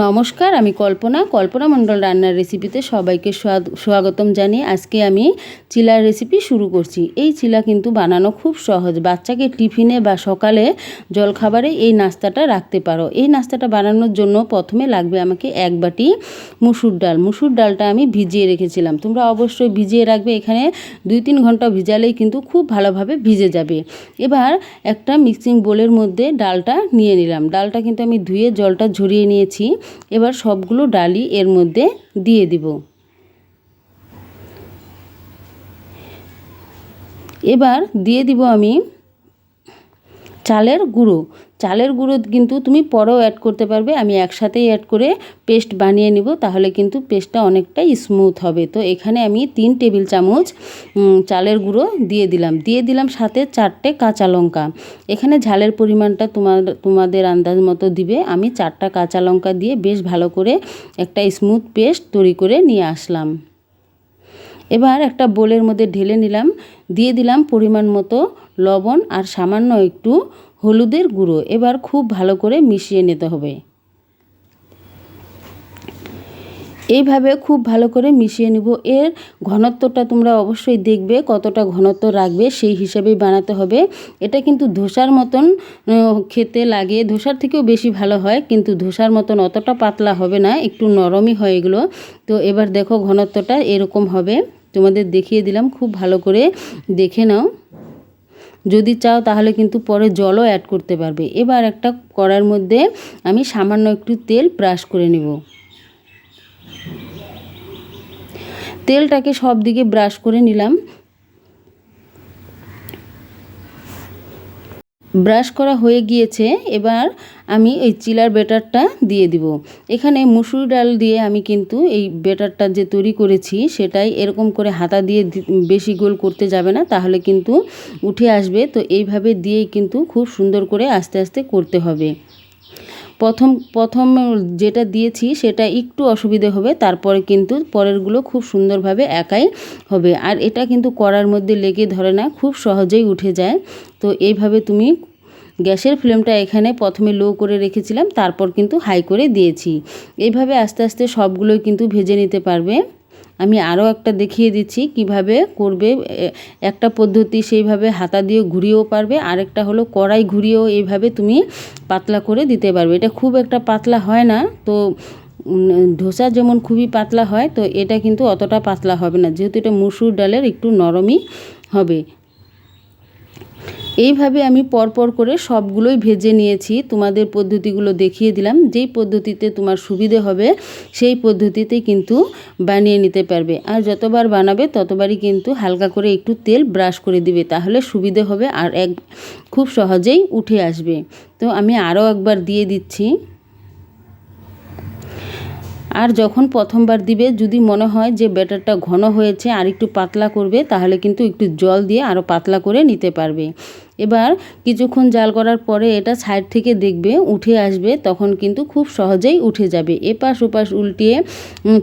নমস্কার, আমি কল্পনা। কল্পনা মণ্ডল রান্নার রেসিপিতে সবাইকে স্বাগতম জানিয়ে আজকে আমি চিলার রেসিপি শুরু করছি। এই চিলা কিন্তু বানানো খুব সহজ। বাচ্চাকে টিফিনে বা সকালে জলখাবারে এই নাস্তাটা রাখতে পারো। এই নাস্তাটা বানানোর জন্য প্রথমে লাগবে আমাকে এক বাটি মুসুর ডাল। মুসুর ডালটা আমি ভিজিয়ে রেখেছিলাম। তোমরা অবশ্যই ভিজিয়ে রাখবে। এখানে দুই তিন ঘণ্টা ভিজালেই কিন্তু খুব ভালোভাবে ভিজে যাবে। এবার একটা মিক্সিং বোলের মধ্যে ডালটা নিয়ে নিলাম। ডালটা কিন্তু আমি ধুয়ে জলটা ঝরিয়ে নিয়েছি। এবার সবগুলো ডালি এর মধ্যে দিয়ে দিব। এবার দিয়ে দিব আমি চালের গুঁড়ো। চালের গুঁড়ো কিন্তু তুমি পরেও অ্যাড করতে পারবে। আমি একসাথেই অ্যাড করে পেস্ট বানিয়ে নিব, তাহলে কিন্তু পেস্টটা অনেকটাই স্মুথ হবে। তো এখানে আমি তিন টেবিল চামচ চালের গুঁড়ো দিয়ে দিলাম। দিয়ে দিলাম সাথে চারটে কাঁচা লঙ্কা। এখানে ঝালের পরিমাণটা তোমার, তোমাদের আন্দাজ মতো দিবে। আমি চারটা কাঁচা লঙ্কা দিয়ে বেশ ভালো করে একটা স্মুথ পেস্ট তৈরি করে নিয়ে আসলাম। এবার একটা বোলের মধ্যে ঢেলে নিলাম। দিয়ে দিলাম পরিমাণ মতো লবণ আর সামান্য একটু হলুদের গুঁড়ো এবার খুব ভালো করে মিশিয়ে নিতে হবে। এইভাবে খুব ভালো করে মিশিয়ে নেব। এর ঘনত্বটা তোমরা অবশ্যই দেখবে, কতটা ঘনত্ব রাখবে, সেই হিসাবেই বানাতে হবে। এটা কিন্তু ধোসার মতন খেতে লাগে। ধোসার থেকেও বেশি ভালো হয়, কিন্তু ধোসার মতন অতটা পাতলা হবে না, একটু নরমই হয় এগুলো। তো এবার দেখো ঘনত্বটা এরকম হবে। তোমাদের দেখিয়ে দিলাম, খুব ভালো করে দেখে নাও। যদি চাও তাহলে কিন্তু পরে জলও অ্যাড করতে পারবে। এবার একটা কড়ার মধ্যে আমি সামান্য একটু তেল ব্রাশ করে নেব। তেলটাকে সব দিকে ব্রাশ করে নিলাম। ব্রাশ করা হয়ে গিয়েছে, এবার আমি এই চিলার বেটারটা দিয়ে দিব। এখানে মুসুর ডাল দিয়ে আমি কিন্তু এই বেটারটা যে তৈরি করেছি, সেটাই এরকম করে হাতা দিয়ে বেশি গোল করতে যাবে না, তাহলে কিন্তু উঠে আসবে। তো এইভাবে দিয়েই কিন্তু খুব সুন্দর করে আস্তে আস্তে করতে হবে। প্রথম প্রথম যেটা দিয়েছি সেটা একটু অসুবিধে হবে, তারপরে কিন্তু পরেরগুলো খুব সুন্দরভাবে একাই হবে। আর এটা কিন্তু করার মধ্যে লেগে ধরে না, খুব সহজেই উঠে যায়। তো এইভাবে তুমি গ্যাসের ফ্লেমটা এখানে প্রথমে লো করে রেখেছিলাম, তারপর কিন্তু হাই করে দিয়েছি। এইভাবে আস্তে আস্তে সবগুলোই কিন্তু ভেজে নিতে পারবে। আমি আরও একটা দেখিয়ে দিচ্ছি কীভাবে করবে একটা পদ্ধতি সেইভাবে হাতা দিয়ে ঘুরিয়েও পারবে, আরেকটা হলো কড়াই ঘুরিয়েও এইভাবে তুমি পাতলা করে দিতে পারবে। এটা খুব একটা পাতলা হয় না, তো ধোসা যেমন খুবই পাতলা হয়, তো এটা কিন্তু অতটা পাতলা হবে না, যেহেতু এটা মুসুর ডালের একটু নরমই হবে। এইভাবে আমি পরপর করে সবগুলোই ভেজে নিয়েছি। তোমাদের পদ্ধতিগুলো দেখিয়ে দিলাম। যেই পদ্ধতিতে তোমার সুবিধে হবে, সেই পদ্ধতিতে কিন্তু বানিয়ে নিতে পারবে। আর যতবার বানাবে, ততবারই কিন্তু হালকা করে একটু তেল ব্রাশ করে দিবে। তাহলে সুবিধে হবে আর এক, খুব সহজেই উঠে আসবে। তো আমি আরও একবার দিয়ে দিচ্ছি। আর যখন প্রথমবার দিবে, যদি মনে হয় যে ব্যাটারটা ঘন হয়েছে আর একটু পাতলা করবে, তাহলে কিন্তু একটু জল দিয়ে আরও পাতলা করে নিতে পারবে। এবার কিছুক্ষণ জাল করার পরে এটা সাইড থেকে দেখবে, উঠে আসবে, তখন কিন্তু খুব সহজেই উঠে যাবে। এপাশ ওপাশ উল্টিয়ে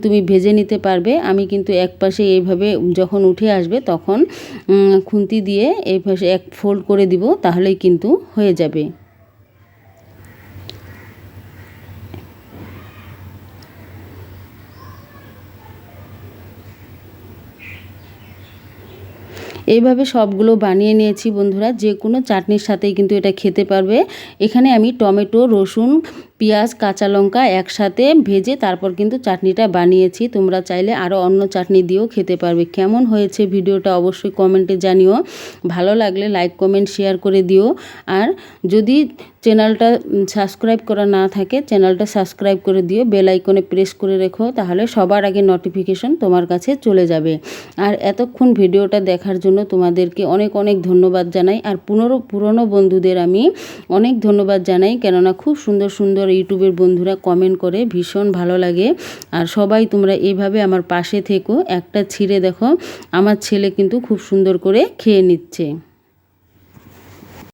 তুমি ভেজে নিতে পারবে। আমি কিন্তু এক পাশে এইভাবে যখন উঠে আসবে, তখন খুন্তি দিয়ে এই পাশে এক ফোল্ড করে দিব, তাহলেই কিন্তু হয়ে যাবে। এইভাবে সবগুলো বানিয়ে নিয়েছি বন্ধুরা, যে কোনো চাটনির সাথেই কিন্তু এটা খেতে পারবে। এখানে আমি টমেটো, রসুন, পেঁয়াজ, কাঁচা লঙ্কা একসাথে ভেজে তারপর কিন্তু চাটনিটা বানিয়েছি। তোমরা চাইলে আরও অন্য চাটনি দিয়েও খেতে পারবে। কেমন হয়েছে ভিডিওটা অবশ্যই কমেন্টে জানিও। ভালো লাগলে লাইক, কমেন্ট, শেয়ার করে দিও। আর যদি চ্যানেলটা সাবস্ক্রাইব করা না থাকে, চ্যানেলটা সাবস্ক্রাইব করে দিও। বেল আইকনে প্রেস করে রেখো, তাহলে সবার আগে নোটিফিকেশন তোমার কাছে চলে যাবে। আর এতক্ষণ ভিডিওটা দেখার জন্য তোমাদেরকে অনেক অনেক ধন্যবাদ জানাই। আর পুনরো, পুরনো বন্ধুদের আমি অনেক ধন্যবাদ জানাই, কেননা খুব সুন্দর সুন্দর ইউটিউবের বন্ধুরা কমেন্ট করে, ভীষণ ভালো লাগে। আর সবাই তোমরা এইভাবে আমার পাশে থেকো, একটা ছিঁড়ে দেখো, আমার ছেলে কিন্তু খুব সুন্দর করে খেয়ে নিচ্ছে।